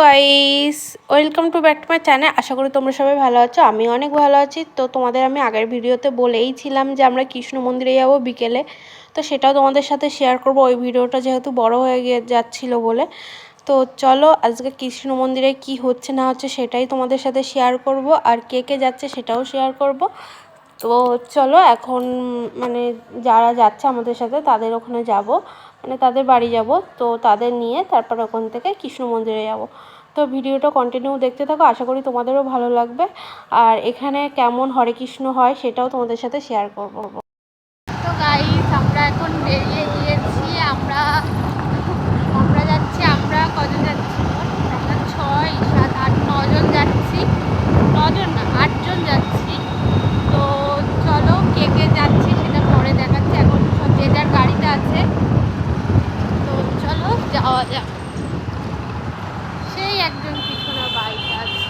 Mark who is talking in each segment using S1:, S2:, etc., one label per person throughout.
S1: Guys, welcome to back to my channel. আশা করি তোমরা সবাই ভালো আছো আমি অনেক ভালো আছি। তো তোমাদের আমি আগের ভিডিওতে বলেইছিলাম যে আমরা কৃষ্ণ মন্দিরে যাব বিকেলে। তো সেটাও তোমাদের সাথে শেয়ার করব, ওই ভিডিওটা যেহেতু বড় হয়ে গিয়ে যাচ্ছিল বলে। তো চলো, আজকে কৃষ্ণ মন্দিরে কি হচ্ছে না হচ্ছে সেটাই তোমাদের সাথে শেয়ার করব, আর কে কে যাচ্ছে সেটাও শেয়ার করব। তো চলো এখন মানে যারা যাচ্ছে আমাদের সাথে তাদের ওখানে যাব। মানে তাদের বাড়ি যাব। তো তাদের নিয়ে তারপর ওখান থেকে কৃষ্ণ মন্দিরে যাব। তো ভিডিওটা কন্টিনিউ দেখতে থাকো, আশা করি তোমাদেরও ভালো লাগবে। আর এখানে কেমন হরে কৃষ্ণ হয় সেটাও তোমাদের সাথে শেয়ার করব
S2: তো গাইস আমরা এখন বেরিয়ে গিয়েছি আমরা আমরা যাচ্ছি আমরা কজন যাচ্ছি আমরা ছয় সাত আট নজন যাচ্ছি নজন না আটজন যাচ্ছি তো চলো কে কে যাচ্ছি সেটা পরে দেখাচ্ছি এখন সব যে যার গাড়িতে আছে তো চলো যাওয়া যাক সেই একজন পিছনে বাইক আছে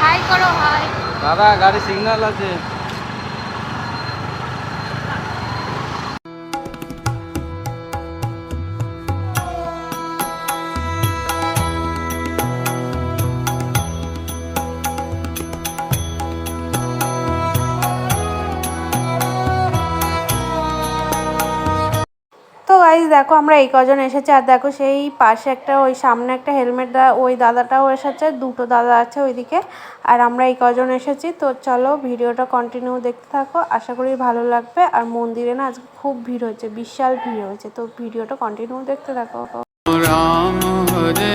S2: হাই করো হাই
S3: দাদা গাড়ি সিগন্যাল আছে।
S1: গাইজ দেখো আমরা এই কজন এসেছি আর দেখো সেই পাশে একটা, ওই সামনে একটা হেলমেট দা, ওই দাদাটাও এসেছে, দুটো দাদা আছে ওইদিকে। আর আমরা এই কজন এসেছি, তো চলো ভিডিওটা কন্টিনিউ দেখতে থাকো। আশা করি ভালো লাগবে। আর মন্দিরে না আজকে খুব ভিড় হয়েছে, বিশাল ভিড় হয়েছে, তো ভিডিওটা কন্টিনিউ দেখতে থাকো।
S3: রাম হরে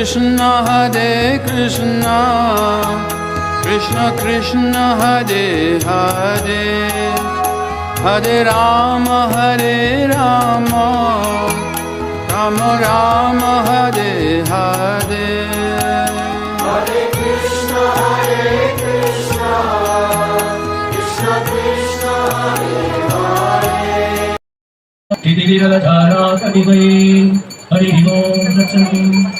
S4: Krishna Hare Krishna Krishna Krishna Hare Hare Hare Rama Hare Rama Rama Rama Hare Hare Hare Krishna Hare Krishna Krishna Krishna Hare Hare Tiri Radha Radha Hare Hare Om Hare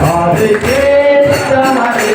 S2: காது கேட்டமரே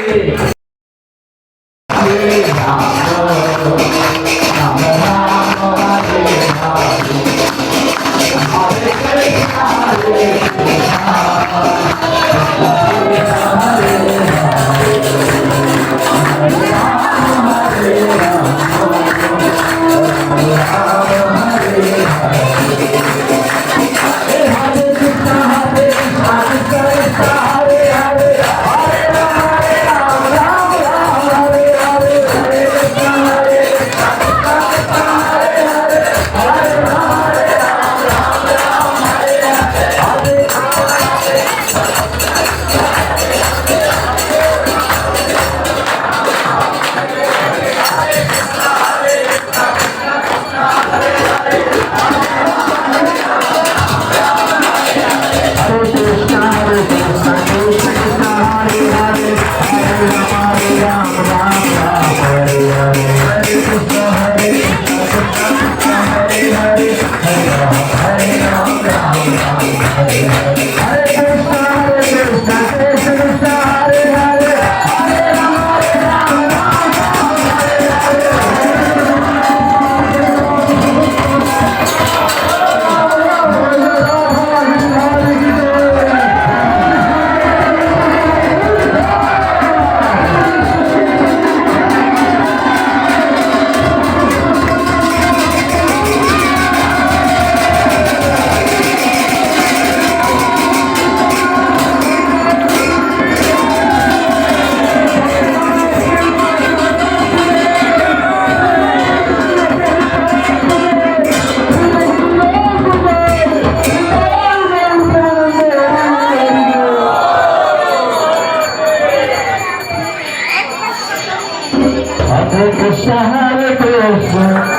S2: I'm a Hallelujah.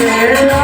S2: Yeah.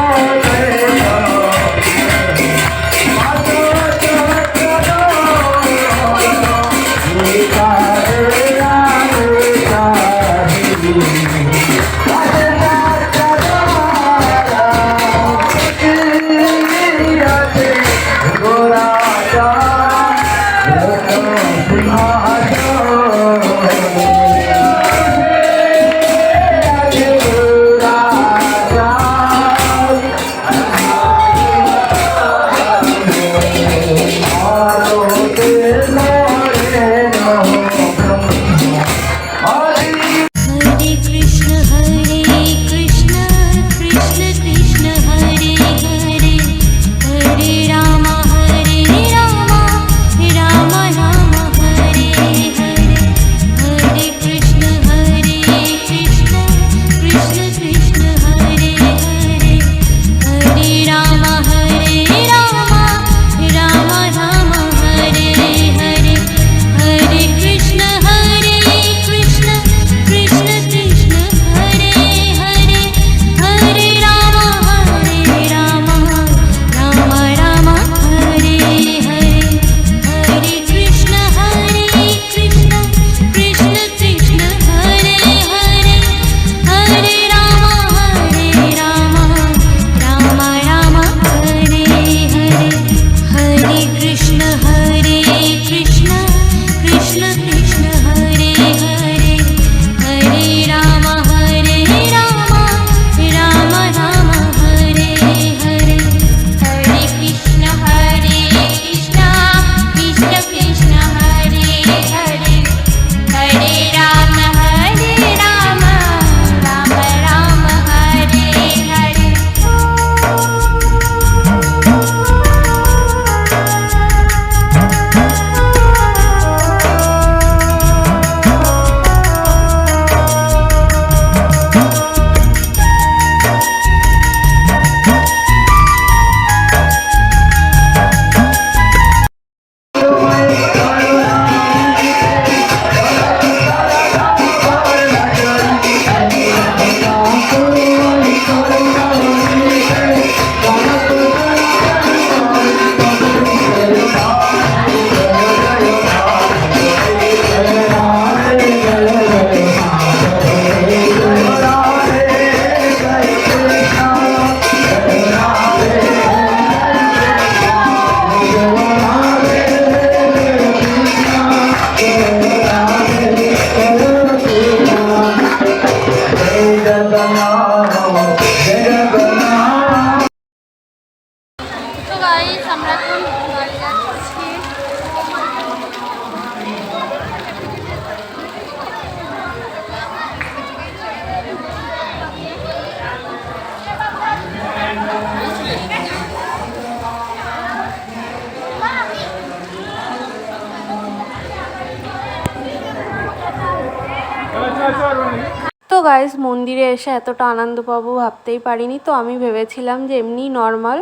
S1: তো guys মন্দিরে এসে এতটা আনন্দ পাবো ভাবতেই পারিনি। তো আমি ভেবেছিলাম যে এমনি নর্মাল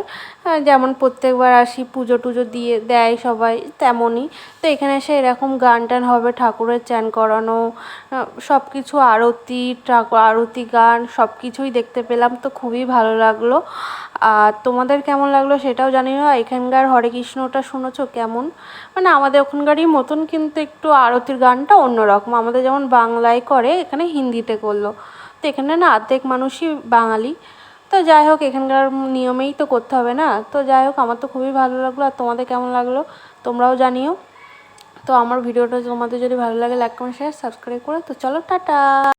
S1: যেমন প্রত্যেকবার আসি, পুজো টুজো দিয়ে দেয় সবাই, তেমনই। তো এখানে এসে এরকম গান টান হবে, ঠাকুরের চ্যান করানো সব কিছু আরতি, ঠাকুর, আরতি গান সব কিছুই দেখতে পেলাম। তো খুবই ভালো লাগল। আর তোমাদের কেমন লাগল সেটাও জানিও আর এখানকার হরে কৃষ্ণটা শুনেছো কেমন? মানে আমাদের ওখানকারই মতন কিন্তু একটু আরতির গানটা অন্যরকম, আমাদের যেমন বাংলায় করে, এখানে হিন্দিতে করল। তো এখানে না অর্ধেক মানুষই বাঙালি। তো যাই হোক, এখানকার নিয়মেই তো করতে হবে না। তো যাই হোক, আমার তো খুবই ভালো লাগল আর তোমাদের কেমন লাগল তোমরাও জানিও। তো আমার ভিডিওটা তোমাদের যদি ভালো লাগে লাইক কমেন্ট শেয়ার সাবস্ক্রাইব করে। তো চলো, টাটা!